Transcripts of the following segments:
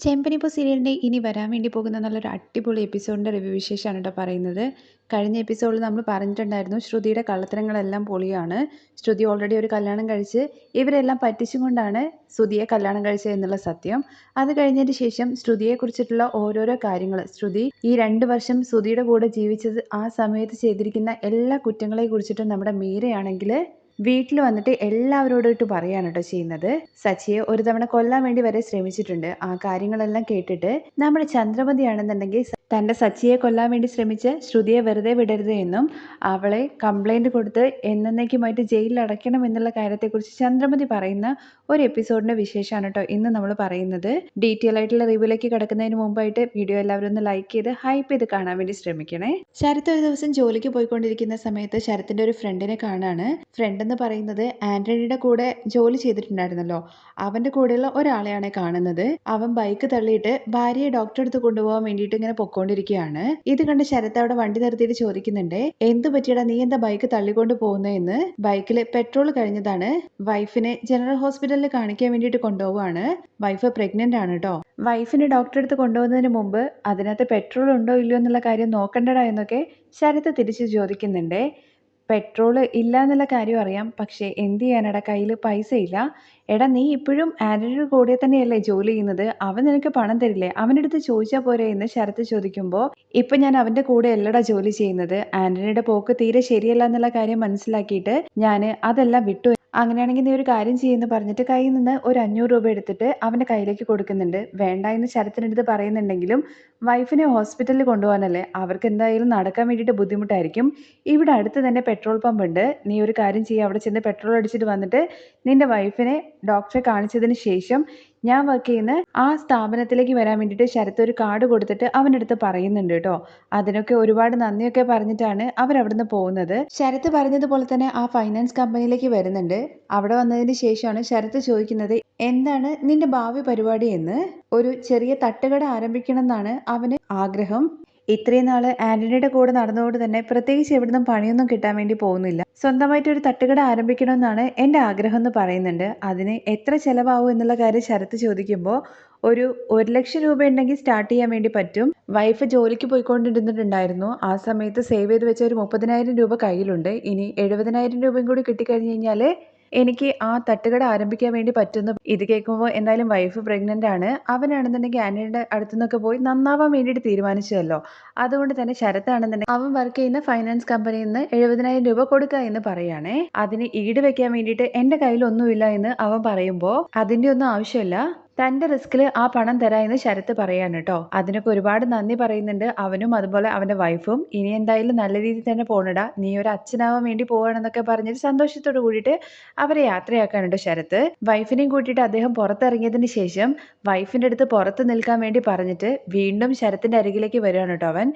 ചെമ്പനിപ്പൂ സീരിയലിന്റെ ഇനി വരാൻ വേണ്ടി പോകുന്ന നല്ലൊരു അടിപൊളി എപ്പിസോഡിന്റെ റിവ്യൂ വിശേഷമാണ് കേട്ടോ പറയുന്നത്. കഴിഞ്ഞ എപ്പിസോഡിൽ നമ്മൾ പറഞ്ഞിട്ടുണ്ടായിരുന്നു ശ്രുതിയുടെ കള്ളത്തരങ്ങളെല്ലാം പൊളിയാണ്. ശ്രുതി ഓൾറെഡി ഒരു കല്യാണം കഴിച്ച് ഇവരെല്ലാം പറ്റിച്ചുകൊണ്ടാണ് ശ്രുതിയെ കല്യാണം കഴിച്ചത് എന്നുള്ള സത്യം. അത് കഴിഞ്ഞതിന് ശേഷം ശ്രുതിയെക്കുറിച്ചിട്ടുള്ള ഓരോരോ കാര്യങ്ങൾ. ശ്രുതി ഈ രണ്ട് വർഷം ശ്രുതിയുടെ കൂടെ ജീവിച്ചത് ആ സമയത്ത് ചെയ്തിരിക്കുന്ന എല്ലാ കുറ്റങ്ങളെ കുറിച്ചിട്ടും നമ്മുടെ മീരയാണെങ്കിൽ വീട്ടിൽ വന്നിട്ട് എല്ലാവരോടായിട്ട് പറയാണ് കേട്ടോ ചെയ്യുന്നത്. സച്ചിയെ ഒരു തവണ കൊല്ലാൻ വേണ്ടി വരെ ശ്രമിച്ചിട്ടുണ്ട്. ആ കാര്യങ്ങളെല്ലാം കേട്ടിട്ട് നമ്മുടെ ചന്ദ്രമതി ആണെന്നുണ്ടെങ്കിൽ തന്റെ സച്ചിയെ കൊല്ലാൻ വേണ്ടി ശ്രമിച്ച് ശ്രുതിയെ വെറുതെ വിടരുത് എന്നും അവളെ കംപ്ലൈന്റ് കൊടുത്ത് എന്നേക്കുമായിട്ട് ജയിലിൽ അടയ്ക്കണം എന്നുള്ള കാര്യത്തെക്കുറിച്ച് ചന്ദ്രമതി പറയുന്ന ഒരു എപ്പിസോഡിന്റെ വിശേഷമാണ് കേട്ടോ ഇന്ന് നമ്മൾ പറയുന്നത്. ഡീറ്റെയിൽ ആയിട്ടുള്ള റിവ്യൂലേക്ക് കിടക്കുന്നതിന് മുമ്പായിട്ട് വീഡിയോ എല്ലാവരും ഒന്ന് ലൈക്ക് ചെയ്ത് ഹൈപ്പ് ചെയ്ത് കാണാൻ വേണ്ടി ശ്രമിക്കണേ. ശരത്ത് ഒരു ദിവസം ജോലിക്ക് പോയിക്കൊണ്ടിരിക്കുന്ന സമയത്ത് ശരത്തിന്റെ ഒരു ഫ്രണ്ടിനെ കാണാണ്. ഫ്രണ്ട് എന്ന് പറയുന്നത് ആന്റണിയുടെ കൂടെ ജോലി ചെയ്തിട്ടുണ്ടായിരുന്നല്ലോ. അവന്റെ കൂടെയുള്ള ഒരാളെയാണ് കാണുന്നത്. അവൻ ബൈക്ക് തള്ളിയിട്ട് ഭാര്യയെ ഡോക്ടറെ അടുത്ത് കൊണ്ടുപോകാൻ വേണ്ടിയിട്ട് ഇങ്ങനെ പൊക്കോണ്ടിരിക്കുകയാണ്. ഇത് കണ്ട് ശരത് അവിടെ വണ്ടി നിർത്തിയിട്ട് ചോദിക്കുന്നുണ്ട് എന്ത് പറ്റിയടാ? നീ എന്താ ബൈക്ക് തള്ളിക്കൊണ്ട് പോകുന്നതെന്ന് ബൈക്കിൽ പെട്രോൾ കഴിഞ്ഞതാണ്. വൈഫിനെ ജനറൽ ഹോസ്പിറ്റലിൽ കാണിക്കാൻ വേണ്ടിയിട്ട് കൊണ്ടുപോവാണ് വൈഫ് പ്രഗ്നന്റ് ആണ് കേട്ടോ വൈഫിനെ ഡോക്ടറെ അടുത്ത് കൊണ്ടുപോകുന്നതിന് മുമ്പ് അതിനകത്ത് പെട്രോൾ ഉണ്ടോ ഇല്ലയോ എന്നുള്ള കാര്യം നോക്കണ്ടടാ എന്നൊക്കെ ശരത് തിരിച്ച് ചോദിക്കുന്നുണ്ട്. പെട്രോൾ ഇല്ല എന്നുള്ള കാര്യം അറിയാം. പക്ഷേ എന്ത് ചെയ്യാനടാ കയ്യിൽ പൈസ ഇല്ല എടാ നീ ഇപ്പോഴും ആന്റണിയുടെ കൂടെ തന്നെയല്ലേ ജോലി ചെയ്യുന്നത്? അവൻ നിനക്ക് പണം തരില്ലേ? അവന്റെ അടുത്ത് ചോദിച്ചാൽ പോരെ എന്ന് ശരത്ത് ചോദിക്കുമ്പോൾ ഇപ്പം ഞാൻ അവന്റെ കൂടെ അല്ലടാ ജോലി ചെയ്യുന്നത്. ആന്റണിയുടെ പോക്ക് തീരെ ശരിയല്ല എന്നുള്ള കാര്യം മനസ്സിലാക്കിയിട്ട് ഞാൻ അതെല്ലാം വിട്ടു അങ്ങനെയാണെങ്കിൽ നീ ഒരു കാര്യം ചെയ്യുന്നു പറഞ്ഞിട്ട് കയ്യിൽ നിന്ന് ഒരു അഞ്ഞൂറ് രൂപ എടുത്തിട്ട് അവന്റെ കയ്യിലേക്ക് കൊടുക്കുന്നുണ്ട്. വേണ്ട എന്ന് ശരത്തിനടുത്ത് പറയുന്നുണ്ടെങ്കിലും വൈഫിനെ ഹോസ്പിറ്റലിൽ കൊണ്ടുപോകാനല്ലേ അവർക്ക് എന്തായാലും നടക്കാൻ വേണ്ടിയിട്ട് ബുദ്ധിമുട്ടായിരിക്കും. ഇവിടെ അടുത്ത് തന്നെ പെട്രോൾ പമ്പ് ഉണ്ട്. നീ ഒരു കാര്യം ചെയ്യുക അവിടെ ചെന്ന് പെട്രോൾ അടിച്ചിട്ട് വന്നിട്ട് നിന്റെ വൈഫിനെ ഡോക്ടറെ കാണിച്ചതിന് ശേഷം ഞാൻ വർക്ക് ചെയ്യുന്ന ആ സ്ഥാപനത്തിലേക്ക് വരാൻ വേണ്ടിയിട്ട് ശരത്ത് ഒരു കാർഡ് കൊടുത്തിട്ട് അവന്റെ അടുത്ത് പറയുന്നുണ്ട് കേട്ടോ അതിനൊക്കെ ഒരുപാട് നന്ദിയൊക്കെ പറഞ്ഞിട്ടാണ് അവരവിടുന്ന് പോകുന്നത്. ശരത്ത് പറഞ്ഞതുപോലെ തന്നെ ആ ഫൈനാൻസ് കമ്പനിയിലേക്ക് വരുന്നുണ്ട്. അവിടെ വന്നതിന് ശേഷമാണ് ശരത്ത് ചോദിക്കുന്നത് എന്താണ് നിന്റെ ഭാവി പരിപാടി എന്ന്? ഒരു ചെറിയ തട്ടുകട ആരംഭിക്കണം എന്നാണ് അവന് ആഗ്രഹം. ഇത്രയും നാൾ ആന്റണിയുടെ കൂടെ നടന്നുകൊണ്ട് തന്നെ പ്രത്യേകിച്ച് എവിടുന്നും പണിയൊന്നും കിട്ടാൻ വേണ്ടി പോകുന്നില്ല. സ്വന്തമായിട്ട് ഒരു തട്ടുകട ആരംഭിക്കണമെന്നാണ് എന്റെ ആഗ്രഹം എന്ന് പറയുന്നുണ്ട്. അതിന് എത്ര ചിലവാകും എന്നുള്ള കാര്യം ശരത്ത് ചോദിക്കുമ്പോൾ ഒരു ഒരു ലക്ഷം രൂപ ഉണ്ടെങ്കിൽ സ്റ്റാർട്ട് ചെയ്യാൻ വേണ്ടി പറ്റും. വൈഫ് ജോലിക്ക് പോയിക്കൊണ്ടിരുന്നിട്ടുണ്ടായിരുന്നു. ആ സമയത്ത് സേവ് ചെയ്ത് വെച്ച ഒരു മുപ്പതിനായിരം രൂപ കയ്യിലുണ്ട്. ഇനി എഴുപതിനായിരം രൂപയും കൂടി കിട്ടിക്കഴിഞ്ഞ് കഴിഞ്ഞാൽ എനിക്ക് ആ തട്ടുകട ആരംഭിക്കാൻ വേണ്ടി പറ്റുന്നു ഇത് കേൾക്കുമ്പോൾ എന്തായാലും വൈഫ് പ്രഗ്നന്റ് ആണ്. അവനാണെന്നുണ്ടെങ്കിൽ ആനയുടെ അടുത്തു നിന്നൊക്കെ പോയി നന്നാവാൻ വേണ്ടിയിട്ട് തീരുമാനിച്ചതല്ലോ. അതുകൊണ്ട് തന്നെ ശരത്താണെന്നുണ്ടെങ്കിൽ അവൻ വർക്ക് ചെയ്യുന്ന ഫൈനാൻസ് കമ്പനിയിൽ നിന്ന് എഴുപതിനായിരം രൂപ കൊടുക്കുക എന്ന് പറയുകയാണേ. അതിന് ഈട് വെക്കാൻ വേണ്ടിയിട്ട് എന്റെ കയ്യിൽ ഒന്നുമില്ല എന്ന് അവൻ പറയുമ്പോൾ അതിന്റെ ഒന്നും ആവശ്യമില്ല. തന്റെ റിസ്കിൽ ആ പണം തരാമെന്ന് ശരത്ത് പറയാണ് കേട്ടോ. അതിനൊക്കെ ഒരുപാട് നന്ദി പറയുന്നുണ്ട്. അവനും അതുപോലെ അവന്റെ വൈഫും. ഇനി എന്തായാലും നല്ല രീതിയിൽ തന്നെ പോകണടാ നീ ഒരു അച്ഛനാവാൻ വേണ്ടി പോവാണെന്നൊക്കെ പറഞ്ഞിട്ട് സന്തോഷത്തോട് കൂടിയിട്ട് അവരെ യാത്രയാക്കാനുണ്ട് ശരത്ത്. വൈഫിനെയും കൂട്ടിയിട്ട് അദ്ദേഹം പുറത്തിറങ്ങിയതിന് ശേഷം വൈഫിന്റെ അടുത്ത് പുറത്ത് നിൽക്കാൻ വേണ്ടി പറഞ്ഞിട്ട് വീണ്ടും ശരത്തിന്റെ അരികിലേക്ക് വരികയാണ് കേട്ടോ അവൻ.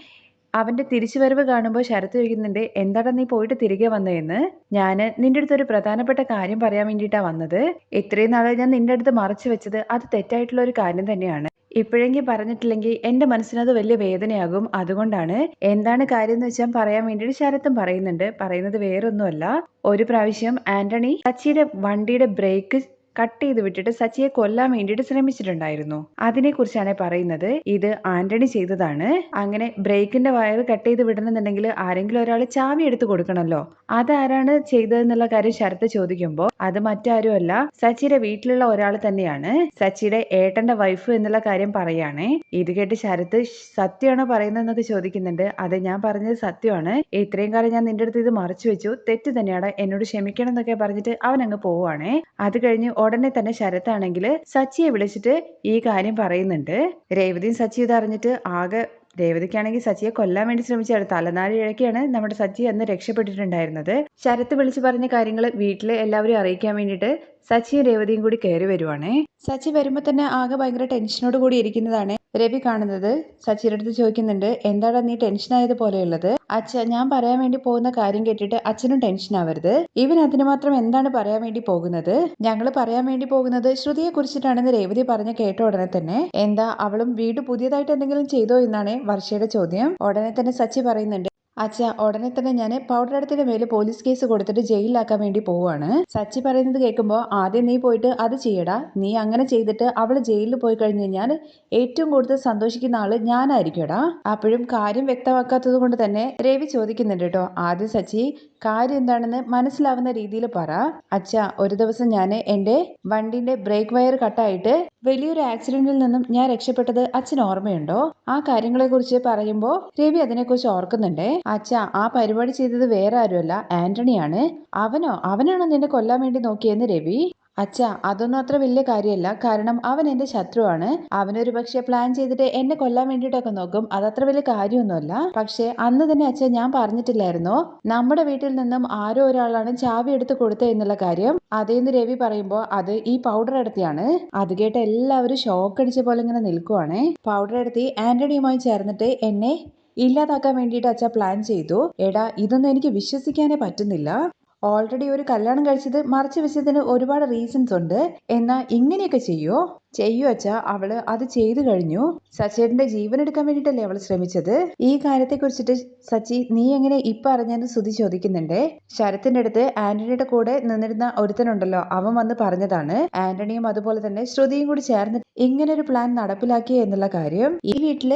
അവന്റെ തിരിച്ചുവരവ് കാണുമ്പോൾ ശരത്ത് ചോദിക്കുന്നുണ്ട് എന്താടാ നീ പോയിട്ട് തിരികെ വന്നതെന്ന് ഞാൻ നിന്റെ അടുത്ത് ഒരു പ്രധാനപ്പെട്ട കാര്യം പറയാൻ വേണ്ടിയിട്ടാണ് വന്നത്. ഇത്രയും നാളെ ഞാൻ നിന്റെ അടുത്ത് മറച്ചു വെച്ചത് അത് തെറ്റായിട്ടുള്ള ഒരു കാര്യം തന്നെയാണ്. ഇപ്പോഴെങ്കിൽ പറഞ്ഞിട്ടില്ലെങ്കിൽ എന്റെ മനസ്സിനത് വലിയ വേദനയാകും. അതുകൊണ്ടാണ് എന്താണ് കാര്യം എന്ന് വെച്ചാൽ പറയാൻ വേണ്ടിയിട്ട് ശരത്തും പറയുന്നുണ്ട്. പറയുന്നത് വേറൊന്നുമല്ല. ഒരു പ്രാവശ്യം ആന്റണി സച്ചിയുടെ വണ്ടിയുടെ ബ്രേക്ക് കട്ട് ചെയ്ത് വിട്ടിട്ട് സച്ചിയെ കൊല്ലാൻ വേണ്ടിയിട്ട് ശ്രമിച്ചിട്ടുണ്ടായിരുന്നു. അതിനെക്കുറിച്ചാണ് പറയുന്നത്. ഇത് ആന്റണി ചെയ്തതാണ്. അങ്ങനെ ബ്രേക്കിന്റെ വയർ കട്ട് ചെയ്ത് വിടണമെന്നുണ്ടെങ്കിൽ ആരെങ്കിലും ഒരാൾ ചാവി എടുത്ത് കൊടുക്കണമല്ലോ. അതാരാണ് ചെയ്തതെന്നുള്ള കാര്യം ശരത്ത് ചോദിക്കുമ്പോൾ അത് മറ്റാരുമല്ല സച്ചിയുടെ വീട്ടിലുള്ള ഒരാൾ തന്നെയാണ്. സച്ചിയുടെ ഏട്ടന്റെ വൈഫ് എന്നുള്ള കാര്യം പറയാണേ. ഇത് കേട്ട് ശരത്ത് സത്യമാണോ പറയുന്നതെന്നൊക്കെ ചോദിക്കുന്നുണ്ട്. അതെ ഞാൻ പറഞ്ഞത് സത്യമാണ്. ഇത്രയും കാലം ഞാൻ നിന്റെ അടുത്ത് ഇത് മറച്ചു വെച്ചു. തെറ്റ് തന്നെയാണ്. എന്നോട് ക്ഷമിക്കണം എന്നൊക്കെ പറഞ്ഞിട്ട് അവൻ അങ്ങ് പോവാണേ. അത് കഴിഞ്ഞ് ഉടനെ തന്നെ ശരത്താണെങ്കിൽ സച്ചിയെ വിളിച്ചിട്ട് ഈ കാര്യം പറയുന്നുണ്ട്. രേവതിയും സച്ചി ഇത് അറിഞ്ഞിട്ട് ആകെ രേവതിക്കാണെങ്കിൽ സച്ചിയെ കൊല്ലാൻ വേണ്ടി ശ്രമിച്ചാണ് തലനാരി ഇഴക്കിയാണ് നമ്മുടെ സച്ചി അന്ന് രക്ഷപ്പെട്ടിട്ടുണ്ടായിരുന്നത്. ശരത്ത് വിളിച്ചു പറഞ്ഞ കാര്യങ്ങൾ വീട്ടിലെ എല്ലാവരും അറിയിക്കാൻ വേണ്ടിയിട്ട് സച്ചിയും രേവതിയും കൂടി കയറി വരുവാണേ. സച്ചി വരുമ്പോൾ തന്നെ ആകെ ഭയങ്കര ടെൻഷനോട് കൂടി ഇരിക്കുന്നതാണ്. രവി കാണുന്നത് സച്ചിയുടെ അടുത്ത് ചോദിക്കുന്നുണ്ട് എന്താടാ നീ ടെൻഷൻ ആയതുപോലെയുള്ളത് അച്ഛ ഞാൻ പറയാൻ വേണ്ടി പോകുന്ന കാര്യം കേട്ടിട്ട് അച്ഛനും ടെൻഷൻ ആവരുത് ഇവൻ അതിന് മാത്രം എന്താണ് പറയാൻ വേണ്ടി പോകുന്നത്? ഞങ്ങൾ പറയാൻ വേണ്ടി പോകുന്നത് ശ്രുതിയെ കുറിച്ചിട്ടാണെന്ന് രേവതി പറഞ്ഞ കേട്ട ഉടനെ തന്നെ. എന്താ അവളും വീട് പുതിയതായിട്ട് എന്തെങ്കിലും ചെയ്തോ എന്നാണ് വർഷയുടെ ചോദ്യം? ഉടനെ തന്നെ സച്ചി പറയുന്നുണ്ട് അച്ഛ ഉടനെ തന്നെ ഞാൻ പൗഡർ എടുത്തിന്റെ മേലെ പോലീസ് കേസ് കൊടുത്തിട്ട് ജയിലിലാക്കാൻ വേണ്ടി പോവാണ്. സച്ചി പറയുന്നത് കേൾക്കുമ്പോൾ ആദ്യം നീ പോയിട്ട് അത് ചെയ്യടാ. നീ അങ്ങനെ ചെയ്തിട്ട് അവൾ ജയിലിൽ പോയി കഴിഞ്ഞ് കഴിഞ്ഞാൽ ഏറ്റവും കൂടുതൽ സന്തോഷിക്കുന്ന ആൾ ഞാനായിരിക്കുമടാ അപ്പോഴും കാര്യം വ്യക്തമാക്കാത്തത് കൊണ്ട് തന്നെ രവി ചോദിക്കുന്നുണ്ട് കേട്ടോ ആദ്യം സച്ചി കാര്യം എന്താണെന്ന് മനസ്സിലാവുന്ന രീതിയിൽ പറ. അച്ഛ ഒരു ദിവസം ഞാൻ എന്റെ വണ്ടിന്റെ ബ്രേക്ക് വയർ കട്ടായിട്ട് വലിയൊരു ആക്സിഡന്റിൽ നിന്നും ഞാൻ രക്ഷപ്പെട്ടത് അച്ഛൻ ഓർമ്മയുണ്ടോ? ആ കാര്യങ്ങളെ കുറിച്ച് പറയുമ്പോൾ രവി അതിനെക്കുറിച്ച് ഓർക്കുന്നുണ്ടേ. അച്ഛ ആ പരിപാടി ചെയ്തത് വേറെ ആരുമല്ല. ആന്റണിയാണ്. അവനോ? അവനാണോ നിന്നെ കൊല്ലാൻ വേണ്ടി നോക്കിയെന്ന് രവി? അച്ഛാ അതൊന്നും അത്ര വലിയ കാര്യമല്ല. കാരണം അവൻ എന്റെ ശത്രുവാണ്. അവനൊരു പക്ഷെ പ്ലാൻ ചെയ്തിട്ട് എന്നെ കൊല്ലാൻ വേണ്ടിയിട്ടൊക്കെ നോക്കും. അതത്ര വലിയ കാര്യമൊന്നുമല്ല. പക്ഷെ അന്ന് തന്നെ അച്ഛൻ ഞാൻ പറഞ്ഞിട്ടില്ലായിരുന്നോ? നമ്മുടെ വീട്ടിൽ നിന്നും ആരോ ഒരാളാണ് ചാവി എടുത്ത് കൊടുത്തത് എന്നുള്ള കാര്യം. അതേന്ന് രവി പറയുമ്പോൾ അത് ഈ പൗഡർ എടുത്തിയാണ്. അത് കേട്ട് എല്ലാവരും ഷോക്ക് അടിച്ച പോലെ ഇങ്ങനെ നിൽക്കുവാണേ. പൗഡർ എടുത്തി ആന്റണിയുമായി ചേർന്നിട്ട് എന്നെ ഇല്ലാതാക്കാൻ വേണ്ടിയിട്ട് അച്ഛ പ്ലാൻ ചെയ്തു. എടാ ഇതൊന്നും എനിക്ക് വിശ്വസിക്കാനേ പറ്റുന്നില്ല. ഓൾറെഡി ഒരു കല്യാണം കഴിച്ചത് മറച്ചു വെച്ചതിന് ഒരുപാട് റീസൺസ് ഉണ്ട്. എന്നാ ഇങ്ങനെയൊക്കെ ചെയ്യോ? ചെയ്യൂ അച്ഛ. അവൾ അത് ചെയ്തു കഴിഞ്ഞു. സച്ചേട്ടന്റെ ജീവൻ എടുക്കാൻ വേണ്ടിയിട്ടല്ലേ അവൾ ശ്രമിച്ചത്? ഈ കാര്യത്തെ കുറിച്ചിട്ട് സച്ചി നീ എങ്ങനെ ഇപ്പൊ അറിഞ്ഞെന്ന് സ്തുതി ചോദിക്കുന്നുണ്ടേ. ശരത്തിന്റെ അടുത്ത് ആന്റണിയുടെ കൂടെ നിന്നിരുന്ന ഒരുത്തനുണ്ടല്ലോ അവൻ വന്ന് പറഞ്ഞതാണ്. ആന്റണിയും അതുപോലെ തന്നെ ശ്രുതിയും കൂടി ചേർന്ന് ഇങ്ങനെ ഒരു പ്ലാൻ നടപ്പിലാക്കി എന്നുള്ള കാര്യം. ഈ വീട്ടിൽ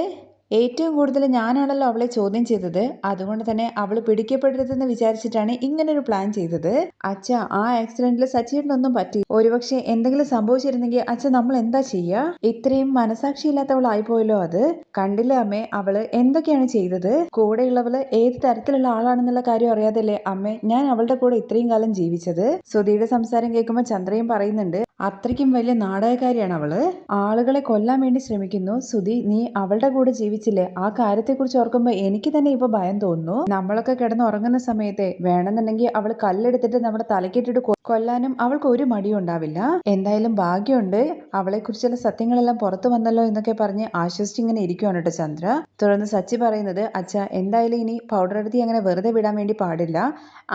ഏറ്റവും കൂടുതൽ ഞാനാണല്ലോ അവളെ ചോദ്യം ചെയ്തത്. അതുകൊണ്ട് തന്നെ അവൾ പിടിക്കപ്പെടരുതെന്ന് വിചാരിച്ചിട്ടാണ് ഇങ്ങനൊരു പ്ലാൻ ചെയ്തത്. അച്ഛ ആ ആക്സിഡന്റിൽ സച്ചിനൊന്നും പറ്റി. ഒരുപക്ഷെ എന്തെങ്കിലും സംഭവിച്ചിരുന്നെങ്കിൽ അച്ഛൻ നമ്മൾ എന്താ ചെയ്യുക ഇത്രയും മനസാക്ഷിയില്ലാത്തവളായി പോയല്ലോ അത്. കണ്ടില്ല അമ്മേ അവൾ എന്തൊക്കെയാണ് ചെയ്തത്? കൂടെയുള്ളവൾ ഏത് തരത്തിലുള്ള ആളാണെന്നുള്ള കാര്യം അറിയാതല്ലേ അമ്മേ ഞാൻ അവളുടെ കൂടെ ഇത്രയും കാലം ജീവിച്ചത്. സുധിയുടെ സംസാരം കേൾക്കുമ്പോൾ ചന്ദ്രയും പറയുന്നുണ്ട് അത്രയ്ക്കും വലിയ നാടകക്കാരിയാണ് അവൾ. ആളുകളെ കൊല്ലാൻ വേണ്ടി ശ്രമിക്കുന്നു. സുധി നീ അവളുടെ കൂടെ ജീവിച്ചില്ലേ? ആ കാര്യത്തെക്കുറിച്ച് ഓർക്കുമ്പോൾ എനിക്ക് തന്നെ ഇപ്പൊ ഭയം തോന്നുന്നു. നമ്മളൊക്കെ കിടന്ന് ഉറങ്ങുന്ന സമയത്തെ വേണമെന്നുണ്ടെങ്കിൽ അവൾ കല്ലെടുത്തിട്ട് നമ്മുടെ തലക്കിട്ടിട്ട് കൊല്ലാനും അവൾക്ക് ഒരു മടിയും ഉണ്ടാവില്ല. എന്തായാലും ഭാഗ്യമുണ്ട്. അവളെ കുറിച്ചുള്ള സത്യങ്ങളെല്ലാം പുറത്തു വന്നല്ലോ എന്നൊക്കെ പറഞ്ഞ് ആശ്വസിച്ചിങ്ങനെ ഇരിക്കുവാണ് കേട്ടോ ചന്ദ്ര. തുടർന്ന് സച്ചി പറയുന്നത് അച്ഛ എന്തായാലും ഇനി പൗഡർ എടുത്തി അങ്ങനെ വെറുതെ വിടാൻ വേണ്ടി പാടില്ല.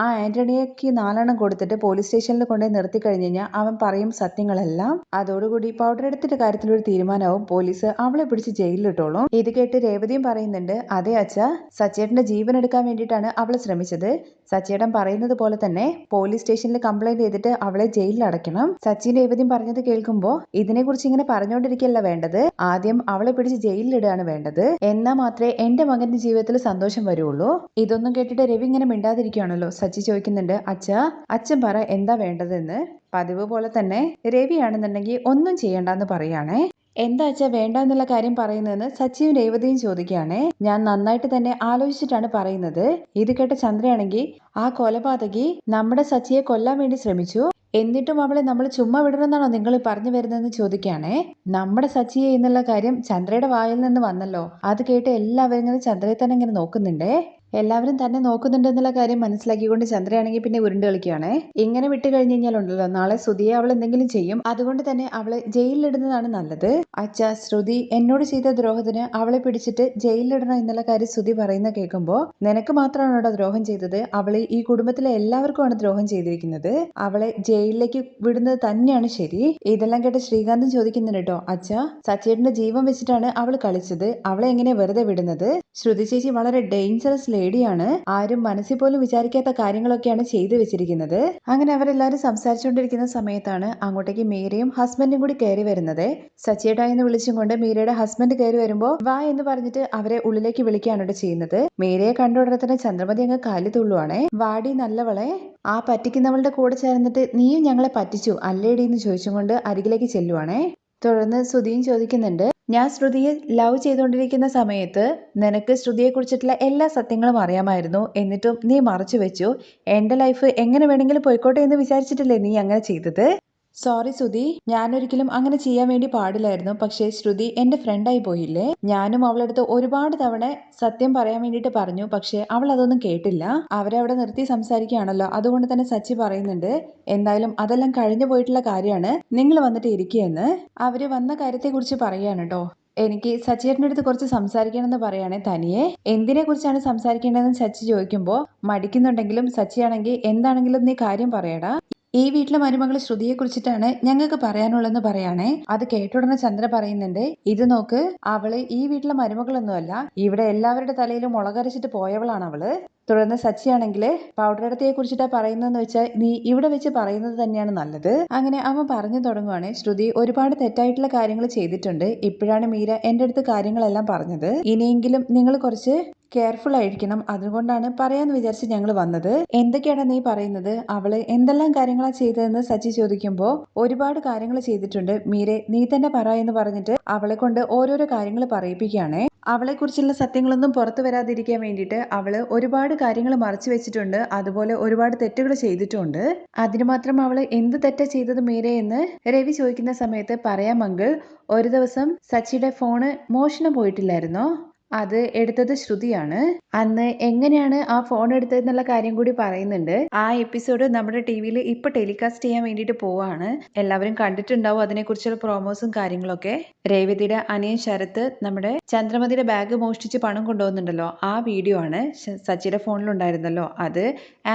ആ ആന്റണിയക്ക് നാലെണ്ണം കൊടുത്തിട്ട് പോലീസ് സ്റ്റേഷനിൽ കൊണ്ടുപോയി നിർത്തി കഴിഞ്ഞു കഴിഞ്ഞാൽ അവൻ പറയും സത്യങ്ങളെല്ലാം. അതോടുകൂടി പൗഡർ എടുത്തിട്ട് കാര്യത്തിലൊരു തീരുമാനവും പോലീസ് അവളെ പിടിച്ച് ജയിലിലിട്ടോളും ഇത് രേവതിയും പറയുന്നുണ്ട് അതെ അച്ഛ സച്ചേട്ടന്റെ ജീവൻ എടുക്കാൻ വേണ്ടിയിട്ടാണ് അവൾ ശ്രമിച്ചത്. സച്ചേട്ടൻ പറയുന്നത് പോലെ തന്നെ പോലീസ് സ്റ്റേഷനിൽ കംപ്ലൈന്റ് ചെയ്തിട്ട് അവളെ ജയിലിൽ അടയ്ക്കണം. സച്ചിൻ രേവതിയും പറഞ്ഞത് കേൾക്കുമ്പോൾ ഇതിനെക്കുറിച്ച് ഇങ്ങനെ പറഞ്ഞുകൊണ്ടിരിക്കുകയല്ല വേണ്ടത്. ആദ്യം അവളെ പിടിച്ച് ജയിലിലിടുകയാണ് വേണ്ടത്. എന്നാ മാത്രമേ എന്റെ മകന്റെ ജീവിതത്തിൽ സന്തോഷം വരുള്ളൂ. ഇതൊന്നും കേട്ടിട്ട് രവി ഇങ്ങനെ മിണ്ടാതിരിക്കുകയാണല്ലോ. സച്ചി ചോദിക്കുന്നുണ്ട് അച്ഛ അച്ഛൻ പറ എന്താ വേണ്ടതെന്ന്? പതിവ് പോലെ തന്നെ രവിയാണെന്നുണ്ടെങ്കിൽ ഒന്നും ചെയ്യണ്ടെന്ന് പറയുകയാണേ. എന്താ അച്ഛാ വേണ്ട എന്നുള്ള കാര്യം പറയുന്നതെന്ന് സച്ചിയും രേവതിയും ചോദിക്കുകയാണേ. ഞാൻ നന്നായിട്ട് തന്നെ ആലോചിച്ചിട്ടാണ് പറയുന്നത്. ഇത് കേട്ട ചന്ദ്രയാണെങ്കിൽ ആ കൊലപാതകി നമ്മുടെ സച്ചിയെ കൊല്ലാൻ വേണ്ടി ശ്രമിച്ചു. എന്നിട്ടും അവളെ നമ്മൾ ചുമ്മാ വിടണമെന്നാണോ നിങ്ങൾ പറഞ്ഞു വരുന്നതെന്ന് ചോദിക്കുകയാണേ. നമ്മുടെ സച്ചിയെ എന്നുള്ള കാര്യം ചന്ദ്രയുടെ വായിൽ നിന്ന് വന്നല്ലോ. അത് കേട്ട് എല്ലാവരും ഇങ്ങനെ ചന്ദ്രയെ തന്നെ ഇങ്ങനെ നോക്കുന്നുണ്ടേ? എല്ലാവരും തന്നെ നോക്കുന്നുണ്ട് എന്നുള്ള കാര്യം മനസ്സിലാക്കിക്കൊണ്ട് ചന്ദ്രയാണെങ്കിൽ പിന്നെ ഉരുണ്ട് കളിക്കുകയാണേ ഇങ്ങനെ വിട്ട് കഴിഞ്ഞു കഴിഞ്ഞാൽ ഉണ്ടല്ലോ നാളെ ശ്രുതിയെ അവൾ എന്തെങ്കിലും ചെയ്യും. അതുകൊണ്ട് തന്നെ അവളെ ജയിലിലിടുന്നതാണ് നല്ലത്. അച്ഛ ശ്രുതി എന്നോട് ചെയ്ത ദ്രോഹത്തിന് അവളെ പിടിച്ചിട്ട് ജയിലിലിടണം എന്നുള്ള കാര്യം ശ്രുതി പറയുന്ന കേൾക്കുമ്പോൾ നിനക്ക് മാത്രമാണ് അവിടെ ദ്രോഹം ചെയ്തത്? അവളെ ഈ കുടുംബത്തിലെ എല്ലാവർക്കുമാണ് ദ്രോഹം ചെയ്തിരിക്കുന്നത്. അവളെ ജയിലിലേക്ക് വിടുന്നത് തന്നെയാണ് ശരി. ഇതെല്ലാം കേട്ട് ശ്രീകാന്തും ചോദിക്കുന്നുണ്ട് കേട്ടോ അച്ഛ സച്ചേട്ടന്റെ ജീവൻ വെച്ചിട്ടാണ് അവൾ കളിച്ചത്. അവളെ എങ്ങനെ വെറുതെ വിടുന്നത്? ശ്രുതി ചേച്ചി വളരെ ഡേഞ്ചറസ് ലേഡിയാണ് ആരും മനസ്സിൽ പോലും വിചാരിക്കാത്ത കാര്യങ്ങളൊക്കെയാണ് ചെയ്തു വെച്ചിരിക്കുന്നത്. അങ്ങനെ അവരെല്ലാവരും സംസാരിച്ചുകൊണ്ടിരിക്കുന്ന സമയത്താണ് അങ്ങോട്ടേക്ക് മീരയും ഹസ്ബൻഡും കൂടി കയറി വരുന്നത്. സച്ചിയേട്ടാ എന്ന് വിളിച്ചും കൊണ്ട് മീരയുടെ ഹസ്ബൻഡ് കയറി വരുമ്പോൾ വാ എന്ന് പറഞ്ഞിട്ട് അവരെ ഉള്ളിലേക്ക് വിളിക്കുകയാണ് ഇവിടെ ചെയ്യുന്നത്. മീരയെ കണ്ട ഉടനെ തന്നെ ചന്ദ്രമതി അങ്ങ് കാലി തുള്ളുവാണേ. വാടി നല്ലവളെ ആ പറ്റിക്കുന്നവളുടെ കൂടെ ചേർന്നിട്ട് നീയും ഞങ്ങളെ പറ്റിച്ചു അല്ലേടി എന്ന് ചോദിച്ചുകൊണ്ട് അരികിലേക്ക് ചെല്ലുവാണേ. തുടർന്ന് സുധീൻ ചോദിക്കുന്നുണ്ട് ഞാൻ ശ്രുതിയെ ലവ് ചെയ്തുകൊണ്ടിരിക്കുന്ന സമയത്ത് നിനക്ക് ശ്രുതിയെ കുറിച്ചിട്ടുള്ള എല്ലാ സത്യങ്ങളും അറിയാമായിരുന്നു. എന്നിട്ടും നീ മറച്ചു വെച്ചു. എന്റെ ലൈഫ് എങ്ങനെ വേണമെങ്കിലും പോയിക്കോട്ടെ എന്ന് വിചാരിച്ചിട്ടില്ലേ നീ അങ്ങനെ ചെയ്തത്? സോറി ശ്രുതി. ഞാനൊരിക്കലും അങ്ങനെ ചെയ്യാൻ വേണ്ടി പാടില്ലായിരുന്നു. പക്ഷേ ശ്രുതി എന്റെ ഫ്രണ്ടായി പോയില്ലേ? ഞാനും അവളടുത്ത് ഒരുപാട് തവണ സത്യം പറയാൻ വേണ്ടിയിട്ട് പറഞ്ഞു. പക്ഷേ അവൾ അതൊന്നും കേട്ടില്ല. അവരെ അവിടെ നിർത്തി സംസാരിക്കുകയാണല്ലോ. അതുകൊണ്ട് തന്നെ സച്ചി പറയുന്നുണ്ട് എന്തായാലും അതെല്ലാം കഴിഞ്ഞു പോയിട്ടുള്ള കാര്യമാണ്. നിങ്ങൾ വന്നിട്ട് ഇരിക്കുകയെന്ന്. അവർ വന്ന കാര്യത്തെക്കുറിച്ച് പറയാണ് കേട്ടോ. എനിക്ക് സച്ചിയേട്ടന്റെ അടുത്ത് കുറച്ച് സംസാരിക്കണമെന്ന് പറയുകയാണെ തനിയെ. എന്തിനെ കുറിച്ചാണ് സംസാരിക്കേണ്ടതെന്ന് സച്ചി ചോദിക്കുമ്പോൾ മടിക്കുന്നുണ്ടെങ്കിലും സച്ചിയാണെങ്കിൽ എന്താണെങ്കിലും നീ കാര്യം പറയടാ. ഈ വീട്ടിലെ മരുമകൾ ശ്രുതിയെ കുറിച്ചിട്ടാണ് ഞങ്ങൾക്ക് പറയാനുള്ളതെന്ന് പറയാണേ. അത് കേട്ടുടനെ ചന്ദ്ര പറയുന്നുണ്ട് ഇത് നോക്ക് അവൾ ഈ വീട്ടിലെ മരുമകളൊന്നുമല്ല ഇവിടെ എല്ലാവരുടെ തലയിലും മുളകരച്ചിട്ട് പോയവളാണ് അവൾ തുടർന്ന് സച്ചിയാണെങ്കിൽ പൗഡർ ഇടത്തെ കുറിച്ചിട്ടാ പറയുന്നതെന്ന് വെച്ചാൽ നീ ഇവിടെ വെച്ച് പറയുന്നത് തന്നെയാണ് നല്ലത്. അങ്ങനെ അവൻ പറഞ്ഞു തുടങ്ങുവാണ്. ശ്രുതി ഒരുപാട് തെറ്റായിട്ടുള്ള കാര്യങ്ങൾ ചെയ്തിട്ടുണ്ട്. ഇപ്പോഴാണ് മീര എന്റെ അടുത്ത് കാര്യങ്ങളെല്ലാം പറഞ്ഞത്. ഇനിയെങ്കിലും നിങ്ങൾ കുറച്ച് കെയർഫുൾ ആയിരിക്കണം. അതുകൊണ്ടാണ് പറയാന്ന് വിചാരിച്ച് ഞങ്ങൾ വന്നത്. എന്തൊക്കെയാണ് നീ പറയുന്നത്? അവൾ എന്തെല്ലാം കാര്യങ്ങളാ ചെയ്തതെന്ന് സച്ചി ചോദിക്കുമ്പോൾ ഒരുപാട് കാര്യങ്ങൾ ചെയ്തിട്ടുണ്ട്. മീരെ നീ തന്നെ പറ എന്ന് പറഞ്ഞിട്ട് അവളെ കൊണ്ട് ഓരോരോ കാര്യങ്ങൾ പറയിപ്പിക്കുകയാണേ. അവളെക്കുറിച്ചുള്ള സത്യങ്ങളൊന്നും പുറത്തു വരാതിരിക്കാൻ വേണ്ടിയിട്ട് അവൾ ഒരുപാട് കാര്യങ്ങൾ മറച്ചു വെച്ചിട്ടുണ്ട്. അതുപോലെ ഒരുപാട് തെറ്റുകൾ ചെയ്തിട്ടുണ്ട്. അതിന് മാത്രം അവൾ എന്ത് തെറ്റാ ചെയ്തത് മീരെ എന്ന് രവി ചോദിക്കുന്ന സമയത്ത് പറയാമെങ്കിൽ ഒരു ദിവസം സച്ചിയുടെ ഫോണ് മോഷണം പോയിട്ടില്ലായിരുന്നോ? അത് എടുത്തത് ശ്രുതിയാണ്. അന്ന് എങ്ങനെയാണ് ആ ഫോൺ എടുത്തതെന്നുള്ള കാര്യം കൂടി പറയുന്നുണ്ട്. ആ എപ്പിസോഡ് നമ്മുടെ ടി വിയിൽ ഇപ്പൊ ടെലികാസ്റ്റ് ചെയ്യാൻ വേണ്ടിട്ട് പോവാണ്. എല്ലാവരും കണ്ടിട്ടുണ്ടാവും അതിനെക്കുറിച്ചുള്ള പ്രോമോസും കാര്യങ്ങളൊക്കെ. രേവതിയുടെ അനിയൻ ശരത്ത് നമ്മുടെ ചന്ദ്രമതിയുടെ ബാഗ് മോഷ്ടിച്ച് പണം കൊണ്ടുപോകുന്നുണ്ടല്ലോ ആ വീഡിയോ ആണ് സച്ചിയുടെ ഫോണിലുണ്ടായിരുന്നല്ലോ അത്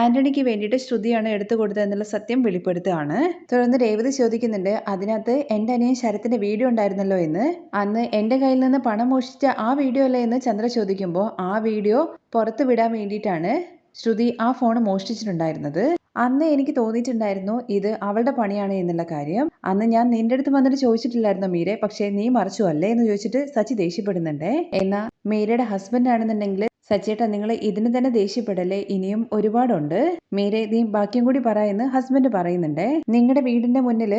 ആന്റണിക്ക് വേണ്ടിയിട്ട് ശ്രുതിയാണ് എടുത്തു കൊടുത്തതെന്നുള്ള സത്യം വെളിപ്പെടുത്തുകയാണ്. തുടർന്ന് രേവതി ചോദിക്കുന്നുണ്ട് അതിനകത്ത് എന്റെ അനിയൻ ശരത്തിന്റെ വീഡിയോ ഉണ്ടായിരുന്നല്ലോ എന്ന്? അന്ന് എന്റെ കയ്യിൽ നിന്ന് പണം മോഷ്ടിച്ച ആ വീഡിയോ അല്ലേ എന്ന് ചന്ദ്ര ചോദിക്കുമ്പോൾ ആ വീഡിയോ പുറത്തു വിടാൻ വേണ്ടിയിട്ടാണ് ശ്രുതി ആ ഫോൺ മോഷ്ടിച്ചിട്ടുണ്ടായിരുന്നത്. അന്ന് എനിക്ക് തോന്നിയിട്ടുണ്ടായിരുന്നു ഇത് അവളുടെ പണിയാണ് എന്നുള്ള കാര്യം. അന്ന് ഞാൻ നിന്റെ അടുത്ത് വന്നിട്ട് ചോദിച്ചിട്ടില്ലായിരുന്നു മീരെ പക്ഷേ നീ മറിച്ചു അല്ലേ എന്ന് ചോദിച്ചിട്ട് സച്ചി ദേഷ്യപ്പെടുന്നുണ്ടേ. എന്നാ മീരയുടെ ഹസ്ബൻഡ് ആണെന്നുണ്ടെങ്കിൽ സച്ചേട്ടാ നിങ്ങൾ ഇതിന് തന്നെ ദേഷ്യപ്പെടല്ലേ? ഇനിയും ഒരുപാടുണ്ട്. മീരെ നീ ബാക്കിയും കൂടി പറയുന്നു ഹസ്ബൻഡ് പറയുന്നുണ്ടേ. നിങ്ങളുടെ വീടിന്റെ മുന്നിൽ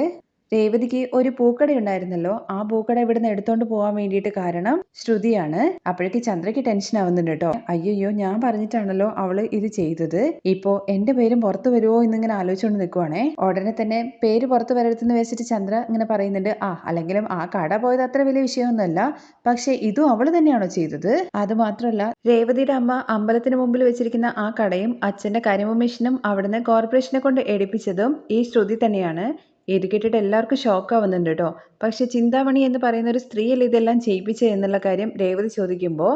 രേവതിക്ക് ഒരു പൂക്കട ഉണ്ടായിരുന്നല്ലോ. ആ പൂക്കട ഇവിടുന്ന് എടുത്തോണ്ട് പോവാൻ വേണ്ടിയിട്ട് കാരണം ശ്രുതിയാണ്. അപ്പോഴേക്ക് ചന്ദ്രയ്ക്ക് ടെൻഷൻ ആവുന്നുണ്ട് കേട്ടോ അയ്യോ ഞാൻ പറഞ്ഞിട്ടാണല്ലോ അവൾ ഇത് ചെയ്തത്. ഇപ്പോ എന്റെ പേരും പുറത്തു വരുമോ എന്നിങ്ങനെ ആലോചിച്ചുകൊണ്ട് നിൽക്കുവാണേ ഉടനെ തന്നെ പേര് പുറത്തു വരരുതെന്ന് വെച്ചിട്ട് ചന്ദ്ര ഇങ്ങനെ പറയുന്നുണ്ട് ആ അല്ലെങ്കിലും ആ കട പോയത് അത്ര വലിയ വിഷയമൊന്നുമല്ല. പക്ഷെ ഇതും അവൾ തന്നെയാണോ ചെയ്തത്? അത് മാത്രമല്ല രേവതിയുടെ അമ്മ അമ്പലത്തിന് മുമ്പിൽ വെച്ചിരിക്കുന്ന ആ കടയും അച്ഛന്റെ കരിമ മെഷീനും അവിടുന്ന് കോർപ്പറേഷനെ കൊണ്ട് എടുപ്പിച്ചതും ഈ ശ്രുതി തന്നെയാണ്. ഇത് കേട്ടിട്ട് എല്ലാവർക്കും ഷോക്ക് ആവുന്നുണ്ട് കേട്ടോ. പക്ഷെ ചിന്താമണി എന്ന് പറയുന്ന ഒരു സ്ത്രീയല്ലേ ഇതെല്ലാം ചെയ്യിപ്പിച്ചത് എന്നുള്ള കാര്യം രേവതി ചോദിക്കുമ്പോൾ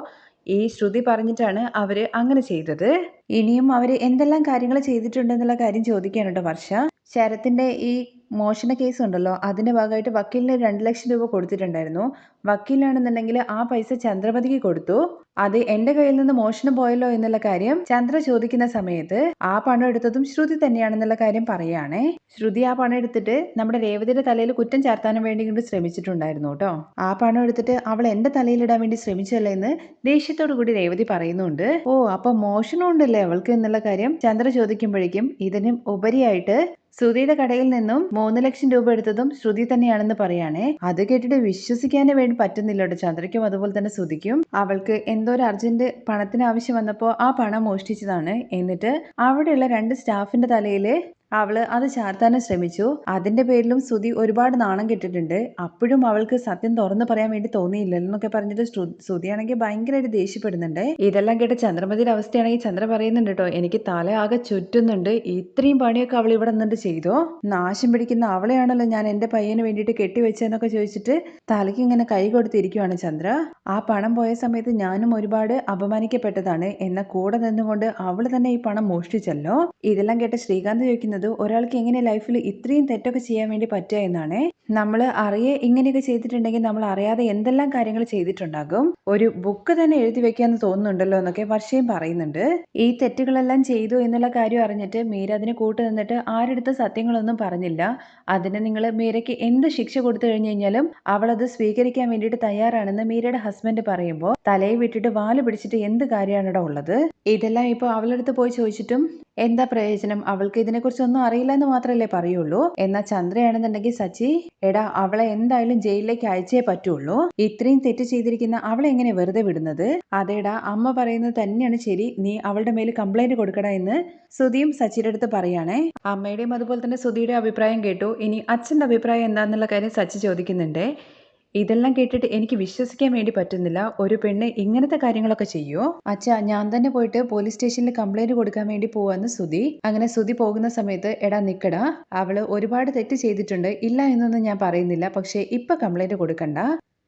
ഈ ശ്രുതി പറഞ്ഞിട്ടാണ് അവർ അങ്ങനെ ചെയ്തത്. ഇനിയും അവർ എന്തെല്ലാം കാര്യങ്ങൾ ചെയ്തിട്ടുണ്ടെന്നുള്ള കാര്യം ചോദിക്കാനുണ്ടോ വർഷ. ശരത്തിന്റെ ഈ മോഷണ കേസ് ഉണ്ടല്ലോ അതിന്റെ ഭാഗമായിട്ട് വക്കീലിന് രണ്ട് ലക്ഷം രൂപ കൊടുത്തിട്ടുണ്ടായിരുന്നു. വക്കീലാണെന്നുണ്ടെങ്കിൽ ആ പൈസ ചന്ദ്രപതിക്ക് കൊടുത്തു. അത് എന്റെ കയ്യിൽ നിന്ന് മോഷണം പോയല്ലോ എന്നുള്ള കാര്യം ചന്ദ്ര ചോദിക്കുന്ന സമയത്ത് ആ പണം എടുത്തതും ശ്രുതി തന്നെയാണെന്നുള്ള കാര്യം പറയുകയാണേ. ശ്രുതി ആ പണം എടുത്തിട്ട് നമ്മുടെ രേവതിയുടെ തലയിൽ കുറ്റം ചാർത്താനും വേണ്ടി കൊണ്ട് ശ്രമിച്ചിട്ടുണ്ടായിരുന്നു കേട്ടോ. ആ പണം എടുത്തിട്ട് അവൾ എന്റെ തലയിലിടാൻ വേണ്ടി ശ്രമിച്ചല്ലേ എന്ന് ദേഷ്യത്തോടു കൂടി രേവതി പറയുന്നുണ്ട്. ഓ അപ്പൊ മോഷണം ഉണ്ടല്ലേ അവൾക്ക് എന്നുള്ള കാര്യം ചന്ദ്ര ചോദിക്കുമ്പോഴേക്കും ഇതിനും ഉപരിയായിട്ട് ശ്രുതിയുടെ കടയിൽ നിന്നും മൂന്ന് ലക്ഷം രൂപ എടുത്തതും ശ്രുതി തന്നെയാണെന്ന് പറയാണേ. അത് കേട്ടിട്ട് വിശ്വസിക്കാനേ വേണ്ടി പറ്റുന്നില്ല കേട്ടോ. ചന്ദ്രയ്ക്കും അതുപോലെ തന്നെ ശ്രുതിക്കും. അവൾക്ക് എന്തോ ഒരു അർജന്റ് പണത്തിന് ആവശ്യം വന്നപ്പോൾ ആ പണം മോഷ്ടിച്ചതാണ്. എന്നിട്ട് അവിടെയുള്ള രണ്ട് സ്റ്റാഫിന്റെ തലയിൽ അവൾ അത് ചാർത്താനും ശ്രമിച്ചു. അതിന്റെ പേരിലും ശ്രുതി ഒരുപാട് നാണം കെട്ടിട്ടുണ്ട്. അപ്പോഴും അവൾക്ക് സത്യം തുറന്നു പറയാൻ വേണ്ടി തോന്നിയില്ലല്ലോ എന്നൊക്കെ പറഞ്ഞിട്ട് ശ്രു- ശ്രുതിയാണെങ്കിൽ ഭയങ്കരമായിട്ട് ദേഷ്യപ്പെടുന്നുണ്ട്. ഇതെല്ലാം കേട്ട ചന്ദ്രമതിയുടെ അവസ്ഥയാണെങ്കിൽ ചന്ദ്ര പറയുന്നുണ്ട് കേട്ടോ എനിക്ക് തല ആകെ ചുറ്റുന്നുണ്ട്. ഇത്രയും പണിയൊക്കെ അവൾ ഇവിടെ നിന്നിട്ട് ചെയ്തോ? നാശം പിടിക്കുന്ന അവളെയാണല്ലോ ഞാൻ എന്റെ പയ്യന് വേണ്ടിയിട്ട് കെട്ടിവെച്ചതെന്നൊക്കെ ചോദിച്ചിട്ട് തലയ്ക്ക് ഇങ്ങനെ കൈ കൊടുത്തിരിക്കുവാണ് ചന്ദ്ര. ആ പണം പോയ സമയത്ത് ഞാനും ഒരുപാട് അപമാനിക്കപ്പെട്ടതാണ്. എന്നാൽ കൂടെ നിന്നുകൊണ്ട് അവൾ തന്നെ ഈ പണം മോഷ്ടിച്ചല്ലോ? ഇതെല്ലാം കേട്ട ശ്രീകാന്ത് ചോദിക്കുന്നത് ഒരാൾക്ക് എങ്ങനെ ലൈഫിൽ ഇത്രയും തെറ്റൊക്കെ ചെയ്യാൻ വേണ്ടി പറ്റുക എന്നാണ്. നമ്മൾ അറിയെ ഇങ്ങനെയൊക്കെ ചെയ്തിട്ടുണ്ടെങ്കിൽ നമ്മൾ അറിയാതെ എന്തെല്ലാം കാര്യങ്ങൾ ചെയ്തിട്ടുണ്ടാകും. ഒരു ബുക്ക് തന്നെ എഴുതി വെക്കാന്ന് തോന്നുന്നുണ്ടല്ലോ എന്നൊക്കെ വർഷയും പറയുന്നുണ്ട്. ഈ തെറ്റുകളെല്ലാം ചെയ്തു എന്നുള്ള കാര്യം അറിഞ്ഞിട്ട് മീര അതിന് കൂട്ടു നിന്നിട്ട് ആരെടുത്ത സത്യങ്ങളൊന്നും പറഞ്ഞില്ല. അതിന് നിങ്ങൾ മീരയ്ക്ക് എന്ത് ശിക്ഷ കൊടുത്തു കഴിഞ്ഞു കഴിഞ്ഞാലും അവളത് സ്വീകരിക്കാൻ വേണ്ടിയിട്ട് തയ്യാറാണെന്ന് മീരയുടെ ഹസ്ബൻഡ് പറയുമ്പോൾ തലയെ വിട്ടിട്ട് വാൽ പിടിച്ചിട്ട് എന്ത് കാര്യമാണ് ഉള്ളത്? ഇതെല്ലാം ഇപ്പോൾ അവളടുത്ത് പോയി ചോദിച്ചിട്ടും എന്താ പ്രയോജനം? അവൾക്ക് ഇതിനെക്കുറിച്ചൊന്നും അറിയില്ല എന്ന് മാത്രമല്ലേ പറയുള്ളൂ? എന്നാൽ ചന്ദ്രയാണെന്നുണ്ടെങ്കിൽ സച്ചി എടാ അവളെ എന്തായാലും ജയിലിലേക്ക് അയച്ചേ പറ്റുള്ളൂ. ഇത്രയും തെറ്റ് ചെയ്തിരിക്കുന്ന അവളെ എങ്ങനെ വെറുതെ വിടുന്നത്? അതേടാ അമ്മ പറയുന്നത് തന്നെയാണ് ശരി. നീ അവളുടെ മേൽ കംപ്ലൈന്റ് കൊടുക്കട എന്ന് സുധിയും സച്ചിയുടെ അടുത്ത് പറയുകയാണേ അമ്മയുടെയും അതുപോലെ തന്നെ സുധിയുടെ അഭിപ്രായം കേട്ടു. ഇനി അച്ഛന്റെ അഭിപ്രായം എന്താണെന്നുള്ള കാര്യം സച്ചി ചോദിക്കുന്നുണ്ട്. ഇതെല്ലാം കേട്ടിട്ട് എനിക്ക് വിശ്വസിക്കാൻ വേണ്ടി പറ്റുന്നില്ല. ഒരു പെണ്ണ് ഇങ്ങനത്തെ കാര്യങ്ങളൊക്കെ ചെയ്യോ? അച്ഛാ ഞാൻ തന്നെ പോയിട്ട് പോലീസ് സ്റ്റേഷനിൽ കംപ്ലൈന്റ് കൊടുക്കാൻ വേണ്ടി പോവാന്ന് സുധി. അങ്ങനെ സുധി പോകുന്ന സമയത്ത് എടാ നിക്കടാ. അവൾ ഒരുപാട് തെറ്റ് ചെയ്തിട്ടുണ്ട്. ഇല്ല എന്നൊന്നും ഞാൻ പറയുന്നില്ല. പക്ഷെ ഇപ്പൊ കംപ്ലൈന്റ് കൊടുക്കണ്ട.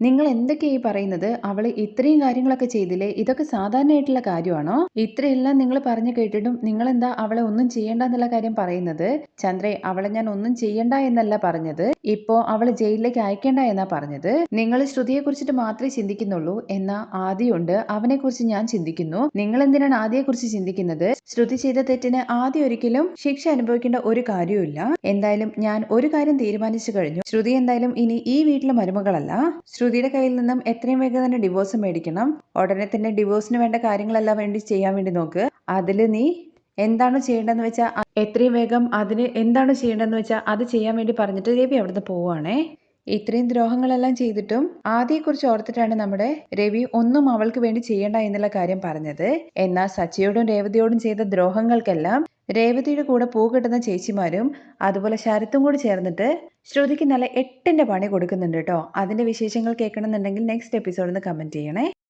നിങ്ങൾ എന്തൊക്കെയാ ഈ പറയുന്നത്? അവൾ ഇത്രയും കാര്യങ്ങളൊക്കെ ചെയ്തില്ലേ? ഇതൊക്കെ സാധാരണയായിട്ടുള്ള കാര്യമാണോ? ഇത്രയെല്ലാം നിങ്ങൾ പറഞ്ഞു കേട്ടിട്ടും നിങ്ങൾ എന്താ അവളെ ഒന്നും ചെയ്യണ്ട എന്നുള്ള കാര്യം പറയുന്നത്? ചന്ദ്രേ അവളെ ഞാൻ ഒന്നും ചെയ്യണ്ട എന്നല്ല പറഞ്ഞത്. ഇപ്പോ അവളെ ജയിലിലേക്ക് അയക്കേണ്ട എന്നാ പറഞ്ഞത്? നിങ്ങൾ ശ്രുതിയെ കുറിച്ചിട്ട് മാത്രമേ ചിന്തിക്കുന്നുള്ളൂ. എന്നാ ആദ്യമുണ്ട് അവനെ കുറിച്ച് ഞാൻ ചിന്തിക്കുന്നു. നിങ്ങൾ എന്തിനാണ് ആദ്യയെ കുറിച്ച് ചിന്തിക്കുന്നത്? ശ്രുതി ചെയ്ത തെറ്റിന് ആദ്യം ഒരിക്കലും ശിക്ഷ അനുഭവിക്കേണ്ട ഒരു കാര്യവുമില്ല. എന്തായാലും ഞാൻ ഒരു കാര്യം തീരുമാനിച്ചു കഴിഞ്ഞു. ശ്രുതി എന്തായാലും ഇനി ഈ വീട്ടിലെ മരുമകളല്ല. ശ്രുതിയുടെ കയ്യിൽ നിന്നും എത്രയും വേഗം തന്നെ ഡിവോഴ്സ് മേടിക്കണം. ഉടനെ തന്നെ ഡിവോഴ്സിന് വേണ്ട കാര്യങ്ങളെല്ലാം വേണ്ടി ചെയ്യാൻ വേണ്ടി നോക്ക്. അതിൽ നീ എന്താണ് ചെയ്യേണ്ടതെന്ന് വെച്ചാൽ എത്രയും വേഗം അതിന് എന്താണ് ചെയ്യേണ്ടതെന്ന് വെച്ചാൽ അത് ചെയ്യാൻ വേണ്ടി പറഞ്ഞിട്ട് രവി അവിടുന്ന് പോവുകയാണേ ഇത്രയും ദ്രോഹങ്ങളെല്ലാം ചെയ്തിട്ടും ആദ്യയെക്കുറിച്ച് ഓർത്തിട്ടാണ് നമ്മുടെ രവി ഒന്നും അവൾക്ക് വേണ്ടി ചെയ്യേണ്ട എന്നുള്ള കാര്യം പറഞ്ഞത്. എന്നാൽ സച്ചിയോടും രേവതിയോടും ചെയ്ത ദ്രോഹങ്ങൾക്കെല്ലാം രേവതിയുടെ കൂടെ പൂ കിട്ടുന്ന ചേച്ചിമാരും അതുപോലെ ശരത്തും കൂടി ചേർന്നിട്ട് ശ്രുതിക്ക് നല്ല എട്ടിന്റെ പണി കൊടുക്കുന്നുണ്ട് കേട്ടോ. അതിന്റെ വിശേഷങ്ങൾ കേൾക്കണമെന്നുണ്ടെങ്കിൽ നെക്സ്റ്റ് എപ്പിസോഡിൽ നിന്ന് കമന്റ് ചെയ്യണേ.